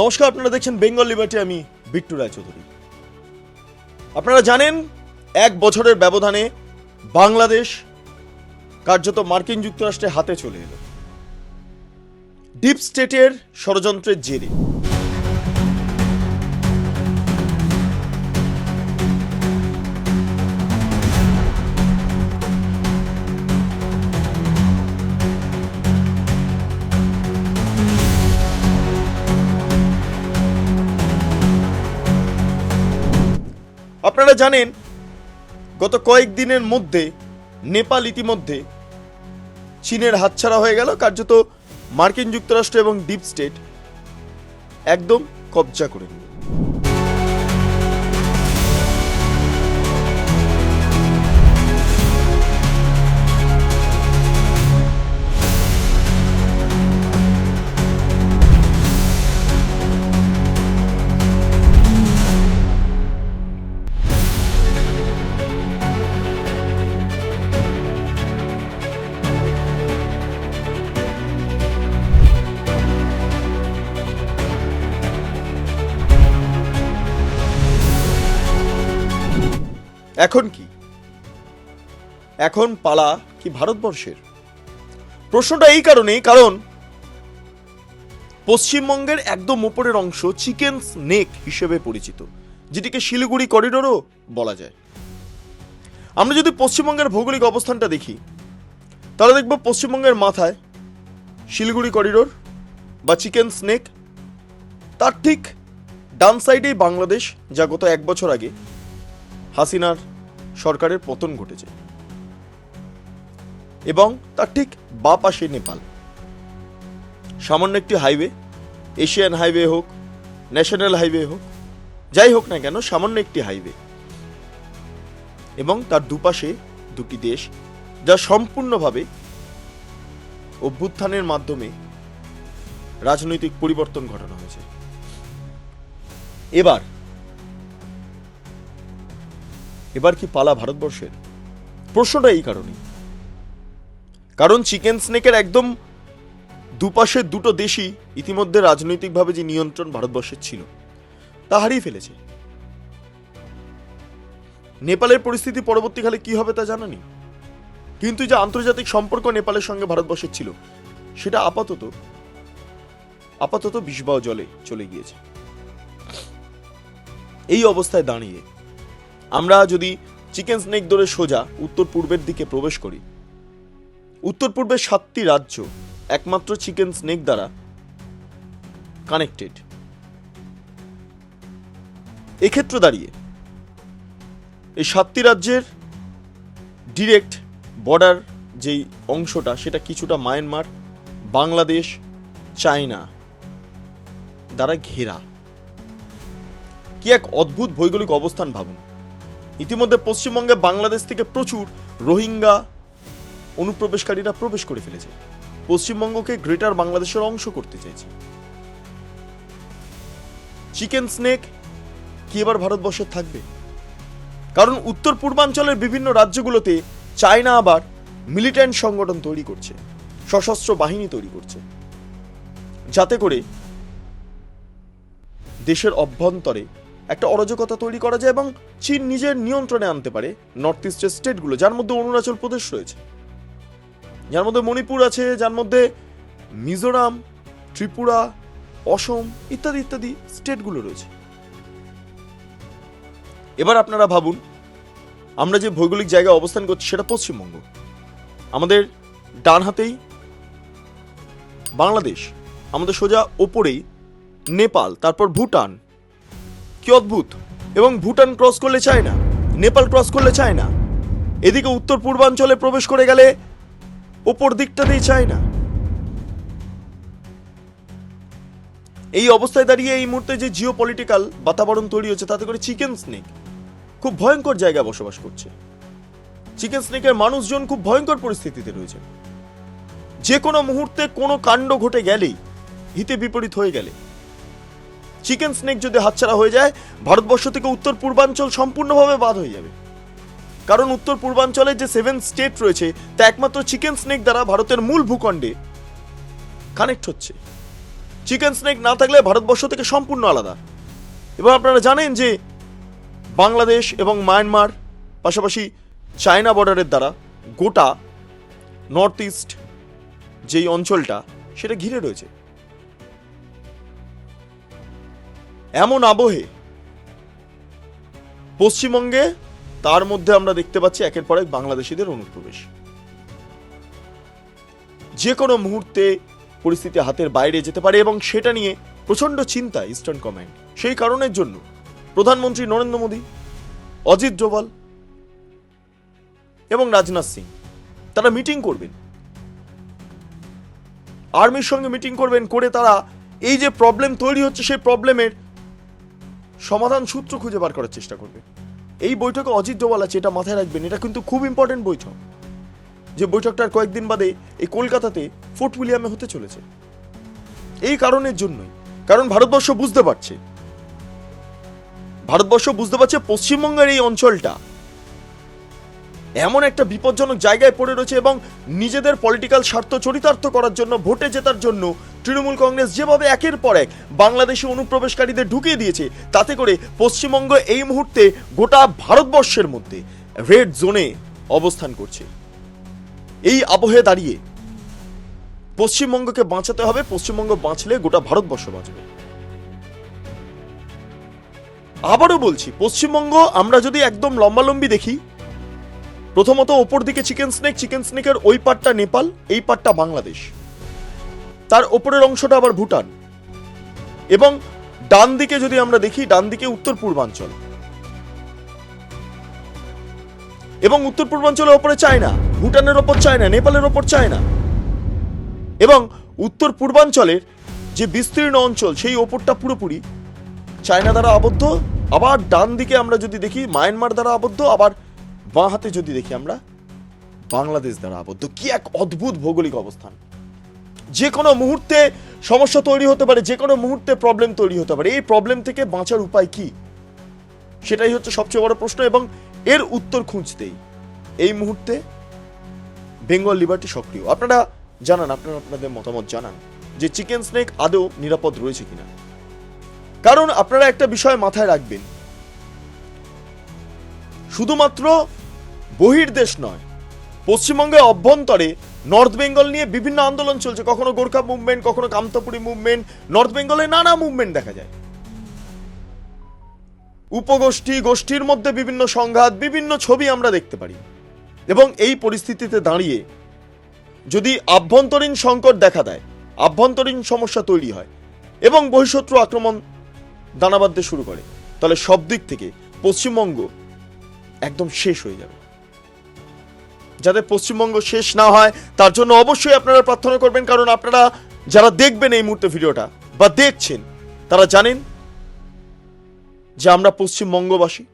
নমস্কার, আপনারা দেখছেন বেঙ্গল লিবার্টি, আমি বিট্টু রায়চৌধুরী। আপনারা জানেন, এক বছরের ব্যবধানে বাংলাদেশ কার্যত মার্কিন যুক্তরাষ্ট্রের হাতে চলে এলো। ডিপ স্টেটের ষড়যন্ত্রের জেরে। আপনারা জানেন, গত কয়েকদিনের মধ্যে নেপাল ইতিমধ্যে চীনের হাতছাড়া হয়ে গেল, কার্যত মার্কিন যুক্তরাষ্ট্র এবং ডিপ স্টেট একদম কবজা করে নিল। এখন কি? এখন পালা কি ভারতবর্ষের? প্রশ্নটা এই কারণেই, কারণ পশ্চিমবঙ্গের একদম উপরের অংশ চিকেন স্নেক হিসেবে পরিচিত, যেটিকে শিলিগুড়ি করিডোরও বলা যায়। আমরা যদি পশ্চিমবঙ্গের ভৌগোলিক অবস্থানটা দেখি, তাহলে দেখব পশ্চিমবঙ্গের মাথায় শিলিগুড়ি করিডোর বা চিকেন স্নেক। তার ঠিক ডান সাইডেই বাংলাদেশ, যা গত এক বছর আগে হাসিনার সরকারের পতন ঘটেছে। এবং তার ঠিক বা পাশে নেপাল। সামান্য একটি হাইওয়ে, এশিয়ান হাইওয়ে হোক, ন্যাশনাল হাইওয়ে হোক, যাই হোক না কেন, সামান্য একটি হাইওয়ে। এবং তার দুপাশে দুটি দেশ, যা সম্পূর্ণভাবে অভ্যুত্থানের মাধ্যমে রাজনৈতিক পরিবর্তন ঘটানো হয়েছে। এবার এবার কি পালা ভারতবর্ষের? প্রশ্নটা এই কারণে কারণ চিকেন স্নেকের একদম দুপাশের দুটো দেশই ইতিমধ্যে রাজনৈতিকভাবে যে নিয়ন্ত্রণ ভারতবর্ষের ছিল, তা হারিয়ে ফেলেছে। নেপালের পরিস্থিতি পরবর্তীকালে কি হবে তা জানা নেই। কিন্তু যে আন্তর্জাতিক সম্পর্ক নেপালের সঙ্গে ভারতবর্ষের ছিল, সেটা আপাতত আপাতত বিষবাও জলে চলে গিয়েছে। এই অবস্থায় দাঁড়িয়ে আমরা যদি চিকেন স্নেক ধরে সোজা উত্তর পূর্বের দিকে প্রবেশ করি। উত্তর পূর্বের সাতটি রাজ্য একমাত্র চিকেন স্নেক দ্বারা কানেক্টেড। এক্ষেত্রে দাঁড়িয়ে এই সাতটি রাজ্যের ডিরেক্ট বর্ডার যেই অংশটা, সেটা কিছুটা মায়ানমার, বাংলাদেশ, চায়না দ্বারা ঘেরা। কি এক অদ্ভুত ভৌগোলিক অবস্থান ভাবুন। ইতিমধ্যে পশ্চিমবঙ্গে বাংলাদেশ থেকে প্রচুর রোহিঙ্গা অনুপ্রবেশকারীরা প্রবেশ করে ফেলেছে। পশ্চিমবঙ্গকে গ্রেটার বাংলাদেশের অংশ করতে চাইছে চিকেন স্নেক কি এবার ভারতবর্ষের থাকবে? কারণ উত্তর পূর্বাঞ্চলের বিভিন্ন রাজ্যগুলোতে চায়না আবার মিলিট্যান্ট সংগঠন তৈরি করছে, সশস্ত্র বাহিনী তৈরি করছে। যাতে করে দেশের অভ্যন্তরে একটা অরাজকতা তৈরি করা যায় এবং চীন নিজের নিয়ন্ত্রণে আনতে পারে নর্থ ইস্টের স্টেটগুলো যার মধ্যে অরুণাচল প্রদেশ রয়েছে। যার মধ্যে মণিপুর আছে, যার মধ্যে মিজোরাম, ত্রিপুরা, অসম ইত্যাদি ইত্যাদি স্টেটগুলো রয়েছে। এবার আপনারা ভাবুন, আমরা যে ভৌগোলিক জায়গায় অবস্থান করছি সেটা পশ্চিমবঙ্গ। আমাদের ডান হাতেই বাংলাদেশ, আমাদের সোজা ওপরেই নেপাল, তারপর ভুটান কি অদ্ভুত? এবং ভুটান ক্রস করলে চায় না? নেপাল ক্রস করলে চায় না? এদিকে উত্তর পূর্বাঞ্চলে প্রবেশ করে গেলে ওপর দিকটাতেই চায় না। এই অবস্থায় দাঁড়িয়ে এই মুহূর্তে যে জিও পলিটিক্যাল বাতাবরণ তৈরি হচ্ছে, তাতে করে চিকেন স্নেক খুব ভয়ঙ্কর জায়গায় বসবাস করছে। চিকেন স্নেকের মানুষজন খুব ভয়ঙ্কর পরিস্থিতিতে রয়েছে। যে কোনো মুহূর্তে কোনো কাণ্ড ঘটে গেলেই হিতে বিপরীত হয়ে গেলে। চিকেন স্নেক যদি হাতছাড়া হয়ে যায়, ভারতবর্ষ থেকে উত্তর পূর্বাঞ্চল সম্পূর্ণভাবে বাদ হয়ে যাবে। কারণ উত্তর পূর্বাঞ্চলে যে সেভেন স্টেট রয়েছে, তা একমাত্র চিকেন স্নেক দ্বারা ভারতের মূল ভূখণ্ডে কানেক্ট হচ্ছে। চিকেন স্নেক না থাকলে ভারতবর্ষ থেকে সম্পূর্ণ আলাদা। এবং আপনারা জানেন যে বাংলাদেশ এবং মায়ানমার, পাশাপাশি চায়না বর্ডারের দ্বারা গোটা নর্থ ইস্ট যেই অঞ্চলটা, সেটা ঘিরে রয়েছে। এমন আবহে পশ্চিমবঙ্গে তার মধ্যে আমরা দেখতে পাচ্ছি একের পর এক বাংলাদেশিদের অনুপ্রবেশ। যে কোনো মুহূর্তে পরিস্থিতি হাতের বাইরে যেতে পারে এবং সেটা নিয়ে প্রচণ্ড চিন্তা ইস্টার্ন কমান্ড সেই কারণের জন্য প্রধানমন্ত্রী নরেন্দ্র মোদী, অজিত ডোভাল এবং রাজনাথ সিং, তারা মিটিং করবেন। আর্মির সঙ্গে মিটিং করবেন, করে তারা এই যে প্রবলেম তৈরি হচ্ছে, সেই প্রবলেমের সমাধান সূত্র খুঁজে বার করার চেষ্টা করবে। এই বৈঠকে অজিত ডোভাল আছে, এটা মাথায় রাখবেন, এটা কিন্তু খুব ইম্পর্টেন্ট বৈঠক। যে বৈঠকটার কয়েকদিন বাদে এই কলকাতাতে ফোর্ট উইলিয়ামে হতে চলেছে। এই কারণের জন্যই। কারণ ভারতবর্ষ বুঝতে পারছে। ভারতবর্ষ বুঝতে পারছে পশ্চিমবঙ্গের এই অঞ্চলটা এমন একটা বিপজ্জনক জায়গায় পড়ে রয়েছে এবং নিজেদের পলিটিক্যাল স্বার্থ চরিতার্থ করার জন্য, ভোটে জেতার জন্য তৃণমূল কংগ্রেস যেভাবে একের পর এক বাংলাদেশে অনুপ্রবেশকারীদের ঢুকিয়ে দিয়েছে, তাতে করে পশ্চিমবঙ্গ এই মুহূর্তে গোটা ভারতবর্ষের মধ্যে রেড জোনে অবস্থান করছে। এই আবহে দাঁড়িয়ে পশ্চিমবঙ্গকে বাঁচাতে হবে, পশ্চিমবঙ্গ বাঁচলে গোটা ভারতবর্ষ বাঁচবে। আবারও বলছি, পশ্চিমবঙ্গ আমরা যদি একদম লম্বালম্বি দেখি প্রথমত ওপর দিকে চিকেন স্নেক চিকেন স্নেকের ওই পাটটা নেপাল, এই পাটটা বাংলাদেশ। তার ওপরের অংশটা আবার ভুটান। এবং ডান দিকে যদি আমরা দেখি ডান দিকে উত্তর পূর্বাঞ্চল। এবং উত্তর পূর্বাঞ্চলের ওপরে চায়না, ভুটানের ওপর চায়না, নেপালের ওপর চায়না। এবং উত্তর পূর্বাঞ্চলের যে বিস্তীর্ণ অঞ্চল, সেই ওপরটা পুরোপুরি চায়না দ্বারা আবদ্ধ। আবার ডান দিকে আমরা যদি দেখি মায়ানমার দ্বারা আবদ্ধ, আবার বাঁ হাতে যদি দেখি আমরা, বাংলাদেশ দ্বারা আবদ্ধ। কি এক অদ্ভুত ভৌগোলিক অবস্থান। যে কোনো মুহূর্তে সমস্যা তৈরি হতে পারে, যে কোনো মুহূর্তে প্রবলেম তৈরি হতে পারে। এই প্রবলেম থেকে বাঁচার উপায় কি? সেটাই হচ্ছে সবচেয়ে বড় প্রশ্ন এবং এর উত্তর খুঁজতেই। এই মুহূর্তে বেঙ্গল লিবার্টি সক্রিয়। আপনারা জানান, আপনারা আপনাদের মতামত জানান যে চিকেন স্নেক আদৌ নিরাপদ রয়েছে কিনা। কারণ আপনারা একটা বিষয় মাথায় রাখবেন। শুধুমাত্র বহির্দেশ নয়। পশ্চিমবঙ্গের অভ্যন্তরে নর্থ বেঙ্গল নিয়ে বিভিন্ন আন্দোলন চলছে। কখনো গোর্খা মুভমেন্ট কখনো কামতাপুরি মুভমেন্ট নর্থ বেঙ্গলে নানা মুভমেন্ট দেখা যায়। উপগোষ্ঠী, গোষ্ঠীর মধ্যে বিভিন্ন সংঘাত, বিভিন্ন ছবি আমরা দেখতে পারি। এবং এই পরিস্থিতিতে দাঁড়িয়ে যদি আভ্যন্তরীণ সংকট দেখা দেয়, আভ্যন্তরীণ সমস্যা তৈরি হয় এবং বহিঃশত্রু আক্রমণ দানা বাঁধতে শুরু করে, তাহলে সব দিক থেকে পশ্চিমবঙ্গ একদম শেষ হয়ে যাবে। যাতে পশ্চিমবঙ্গ শেষ না হয়, তার জন্য অবশ্যই আপনারা প্রার্থনা করবেন, কারণ আপনারা যারা দেখবেন এই মুহূর্তে ভিডিওটা বা দেখছেন, তারা জানেন যে আমরা পশ্চিমবঙ্গবাসী।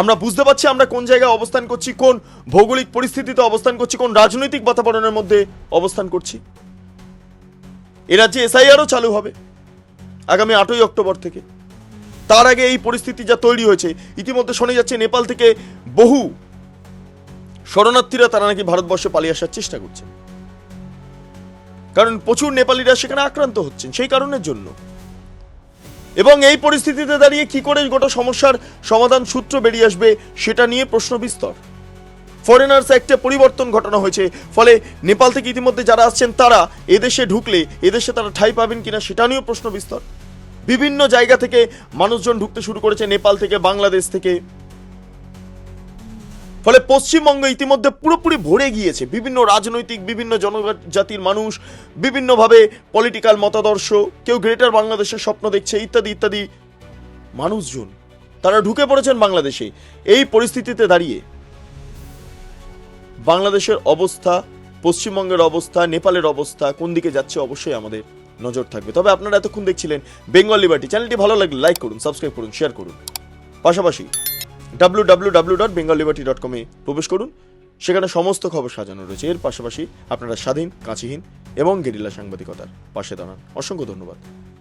আমরা বুঝতে পারছি আমরা কোন জায়গায় অবস্থান করছি, কোন ভৌগোলিক পরিস্থিতিতে অবস্থান করছি, কোন রাজনৈতিক বাতাবরণের মধ্যে অবস্থান করছি। এ রাজ্যে এসআইআরও চালু হবে আগামী আটই অক্টোবর থেকে। তার আগে এই পরিস্থিতি যা তৈরি হয়েছে, ইতিমধ্যে শোনা যাচ্ছে নেপাল থেকে বহু শরণার্থীরা তারা নাকি ভারতবর্ষে পালিয়ে আসার চেষ্টা করছেন। কারণ প্রচুর নেপালিরা সেখানে আক্রান্ত হচ্ছেন, সেই কারণের জন্য। এবং এই পরিস্থিতিতে দাঁড়িয়ে কি করে গোটা সমস্যার সমাধান সূত্র বেরিয়ে আসবে, সেটা নিয়ে প্রশ্ন বিস্তর। ফরেনার্স অ্যাক্টে পরিবর্তন ঘটানো হয়েছে, ফলে নেপাল থেকে ইতিমধ্যে যারা আসছেন, তারা এদেশে ঢুকলে, এদেশে তারা ঠাঁই পাবেন কিনা, সেটা নিয়েও প্রশ্ন বিস্তর। বিভিন্ন জায়গা থেকে মানুষজন ঢুকতে শুরু করেছে, নেপাল থেকে, বাংলাদেশ থেকে। ফলে পশ্চিমবঙ্গ ইতিমধ্যে পুরোপুরি ভরে গিয়েছে। বিভিন্ন রাজনৈতিক, বিভিন্ন জনজাতির মানুষ, বিভিন্নভাবে পলিটিক্যাল মতাদর্শ, কেউ গ্রেটার বাংলাদেশের স্বপ্ন দেখছে, ইত্যাদি ইত্যাদি মানুষজন। তারা ঢুকে পড়েছেন বাংলাদেশে। এই পরিস্থিতিতে দাঁড়িয়ে বাংলাদেশের অবস্থা, পশ্চিমবঙ্গের অবস্থা, নেপালের অবস্থা, কোন দিকে যাচ্ছে অবশ্যই আমাদের নজর থাকবে। তবে আপনারা এতক্ষণ দেখছিলেন বেঙ্গল লিবার্টি চ্যানেলটি ভালো লাগলে লাইক করুন সাবস্ক্রাইব করুন শেয়ার করুন। পাশাপাশি W W W dot Bengal Liberty dot কমে প্রবেশ করুন। সেখানে সমস্ত খবর সাজানো রয়েছে। এর পাশাপাশি আপনারা স্বাধীন, কাঁচিহীন এবং গেরিলা সাংবাদিকতার পাশে দাঁড়ান। অসংখ্য ধন্যবাদ।